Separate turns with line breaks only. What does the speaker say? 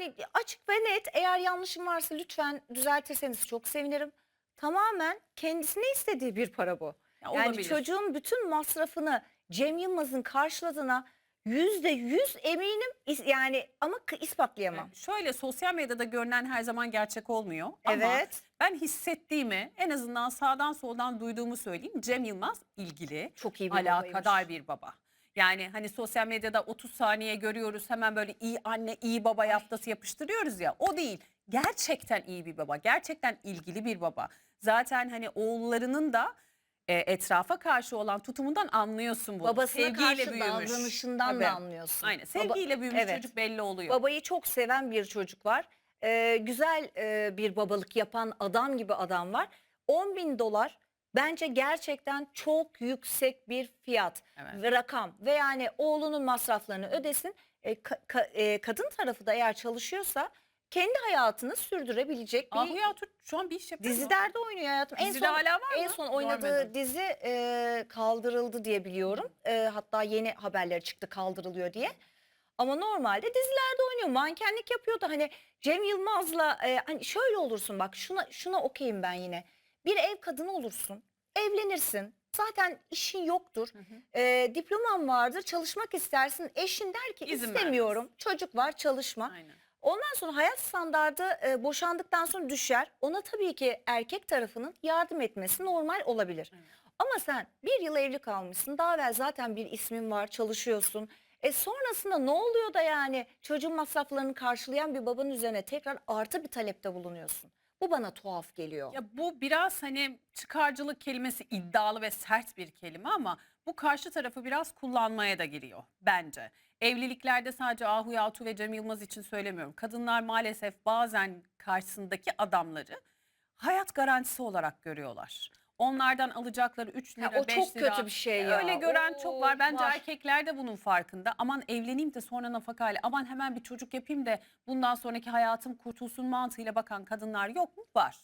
yani açık ve net eğer yanlışım varsa lütfen düzeltirseniz çok sevinirim. Tamamen kendisine istediği bir para bu.
Ya
Yani
olabilir.
çocuğun bütün masrafını Cem Yılmaz'ın karşıladığına yüzde yüz eminim yani ama ispatlayamam.
Şöyle sosyal medyada görünen her zaman gerçek olmuyor. Ama
Evet.
ben hissettiğimi en azından sağdan soldan duyduğumu söyleyeyim. Cem Yılmaz ilgili,
Çok iyi bir
alakadar
babaymış.
bir baba. Yani hani sosyal medyada 30 saniye görüyoruz hemen böyle iyi anne iyi baba yaftası yapıştırıyoruz ya o değil. Gerçekten iyi bir baba gerçekten ilgili bir baba. Zaten hani oğullarının da e, etrafa karşı olan tutumundan anlıyorsun bunu.
Babasına
Sevgiyle
karşı
büyümüş.
davranışından da anlıyorsun.
Aynen
Baba-
sevgiyle büyümüş
Evet.
çocuk belli oluyor.
Babayı çok seven bir çocuk var. Ee, güzel e, bir babalık yapan adam gibi adam var. 10 bin dolar bence gerçekten çok yüksek bir fiyat
Evet.
ve rakam. Ve yani oğlunun masraflarını ödesin. E, ka- ka- e, kadın tarafı da eğer çalışıyorsa kendi hayatını sürdürebilecek bir
Ahu Yatürk şu an bir iş yapıyor mu?
dizilerde oynuyor hayatım. En
Dizide
son,
hala var
en
mı?
son oynadığı
Görmedim.
dizi e, kaldırıldı diye biliyorum. E, hatta yeni haberler çıktı kaldırılıyor diye. Ama normalde dizilerde oynuyor. Mankenlik yapıyordu. Hani Cem Yılmaz'la e, hani şöyle olursun bak şuna şuna okeyim ben yine. Bir ev kadını olursun. Evlenirsin. Zaten işin yoktur.
Hı hı.
E, diploman vardır. Çalışmak istersin. Eşin der ki
İzin
istemiyorum. Çocuk var çalışma.
Aynen.
Ondan sonra hayat standardı e, boşandıktan sonra düşer. Ona tabii ki erkek tarafının yardım etmesi normal olabilir.
Evet.
Ama sen bir yıl evli kalmışsın. Daha evvel zaten bir ismin var, çalışıyorsun. E sonrasında ne oluyor da yani çocuğun masraflarını karşılayan bir babanın üzerine tekrar artı bir talepte bulunuyorsun. Bu bana tuhaf geliyor.
Ya bu biraz hani çıkarcılık kelimesi iddialı ve sert bir kelime ama bu karşı tarafı biraz kullanmaya da giriyor bence. Evliliklerde sadece Ahu Yatu ve Cem Yılmaz için söylemiyorum. Kadınlar maalesef bazen karşısındaki adamları hayat garantisi olarak görüyorlar. Onlardan alacakları 3
Ya
lira,
o
5
çok
lira.
kötü bir şey ya.
Öyle gören çok var.
Oo,
Bence
var.
erkekler de bunun farkında. Aman evleneyim de sonra nafakayla. Aman hemen bir çocuk yapayım da bundan sonraki hayatım kurtulsun mantığıyla bakan kadınlar yok mu? Var.